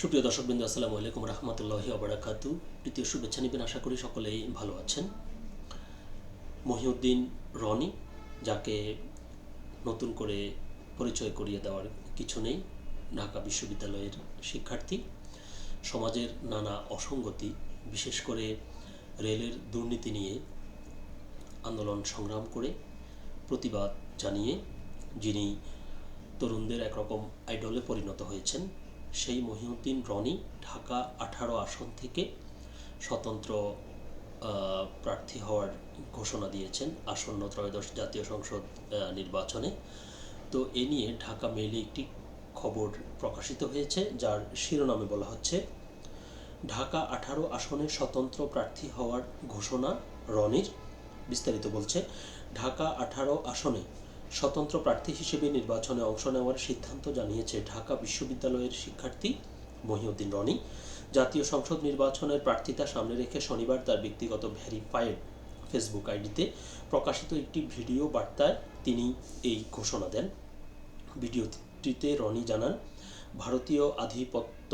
সুপ্রিয় দর্শকবৃন্দ, আসসালামু আলাইকুম রহমতুল্লাহ আবরাকাতু তৃতীয় শুভেচ্ছা নিবেন, আশা করি সকলেই ভালো আছেন। মহিউদ্দিন রনি, যাকে নতুন করে পরিচয় করিয়ে দেওয়ার কিছু নেই, ঢাকা বিশ্ববিদ্যালয়ের শিক্ষার্থী। সমাজের নানা অসঙ্গতি, বিশেষ করে রেলের দুর্নীতি নিয়ে আন্দোলন সংগ্রাম করে প্রতিবাদ জানিয়ে যিনি তরুণদের একরকম আইডলে পরিণত হয়েছেন সেই মহিউদ্দিন রনি ঢাকা আঠারো আসন থেকে স্বতন্ত্র প্রার্থী হওয়ার ঘোষণা দিয়েছেন আসন্ন ত্রয়োদশ জাতীয় সংসদ নির্বাচনে। তো এ নিয়ে ঢাকা মেইলে একটি খবর প্রকাশিত হয়েছে, যার শিরোনামে বলা হচ্ছে, ঢাকা আঠারো আসনে স্বতন্ত্র প্রার্থী হওয়ার ঘোষণা রনির। বিস্তারিত বলছে, ঢাকা আঠারো আসনে স্বতন্ত্র প্রার্থী হিসেবে নির্বাচনে অংশ নেওয়ার সিদ্ধান্ত জানিয়েছে ঢাকা বিশ্ববিদ্যালয়ের শিক্ষার্থী মহিউদ্দিন রনি। জাতীয় সংসদ নির্বাচনের প্রার্থিতা সামনে রেখে শনিবার তার ব্যক্তিগত ভেরিফাইড ফেসবুক আইডিতে প্রকাশিত একটি ভিডিও বার্তায় তিনি এই ঘোষণা দেন। ভিডিওটিতে রনি জানান, ভারতীয় আধিপত্য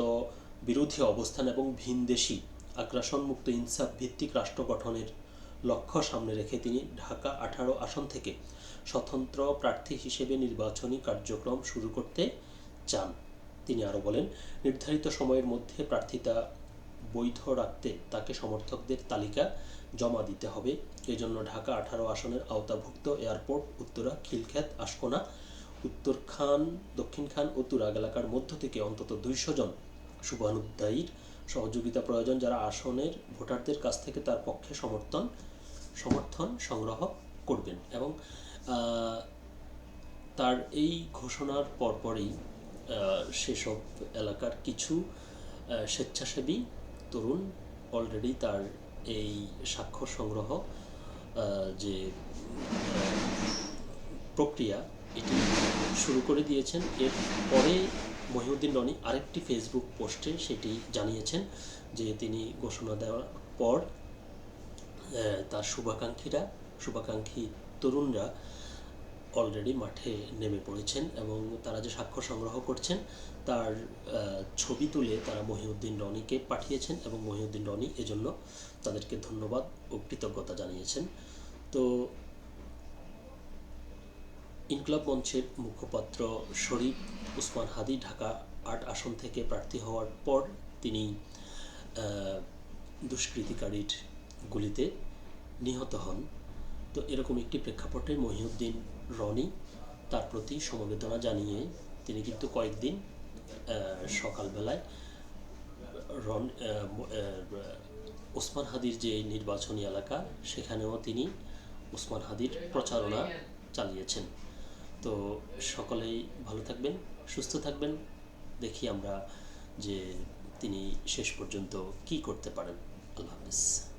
বিরোধী অবস্থান এবং ভিনদেশি আগ্রাসনমুক্ত ইনসাফ ভিত্তিক রাষ্ট্র গঠনের লক্ষ্য সামনে রেখে তিনি ঢাকা আঠারো আসন থেকে স্বতন্ত্র প্রার্থী হিসেবে নির্বাচনী কার্যক্রম শুরু করতে চান। তিনি আরও বলেন, নির্ধারিত সময়ের মধ্যে প্রার্থিতা বৈধ রাখতে তাকে সমর্থকদের তালিকা জমা দিতে হবে। এজন্য ঢাকা আঠারো আসনের আওতাভুক্ত এয়ারপোর্ট, উত্তরা খিলখ্যাত আশকোনা, উত্তর খান, দক্ষিণ খান ও তুরাগ এলাকার মধ্য থেকে অন্তত দুইশো জন শুভানুদ্দায়ীর সহযোগিতা প্রয়োজন যারা আসনের ভোটারদের কাছ থেকে তার পক্ষে সমর্থন সমর্থন সংগ্রহ করবেন এবং তার এই ঘোষণার পরপরই সেসব এলাকার কিছু স্বেচ্ছাসেবী তরুণ অলরেডি তার এই স্বাক্ষর সংগ্রহ যে প্রক্রিয়া, এটি শুরু করে দিয়েছেন। এর পরে মহিউদ্দিন রনি আরেকটি ফেসবুক পোস্টে সেটি জানিয়েছেন যে তিনি ঘোষণা দেওয়ার পর তার শুভাকাঙ্ক্ষীরা, শুভাকাঙ্ক্ষী তরুণরা অলরেডি মাঠে নেমে পড়েছেন এবং তারা যে স্বাক্ষর সংগ্রহ করছেন, তার ছবি তুলে তারা মহিউদ্দিন রনিকে পাঠিয়েছেন এবং মহিউদ্দিন রনি এজন্য তাদেরকে ধন্যবাদ ও কৃতজ্ঞতা জানিয়েছেন। তো ইনকলাব মঞ্চের মুখপাত্র শরীফ উসমান হাদি ঢাকা আট আসন থেকে প্রার্থী হওয়ার পর তিনি দুষ্কৃতিকারীর গুলিতে নিহত হন। তো এরকম একটি প্রেক্ষাপটে মহিউদ্দিন রনি তার প্রতি সমবেদনা জানিয়ে তিনি কিন্তু কয়েকদিন সকালবেলায় রন ওসমান হাদির যে নির্বাচনী এলাকা, সেখানেও তিনি ওসমান হাদির প্রচারণা চালিয়েছেন। তো সকলেই ভালো থাকবেন, সুস্থ থাকবেন। দেখি আমরা যে তিনি শেষ পর্যন্ত কি করতে পারেন। আল্লাহ হাফিজ।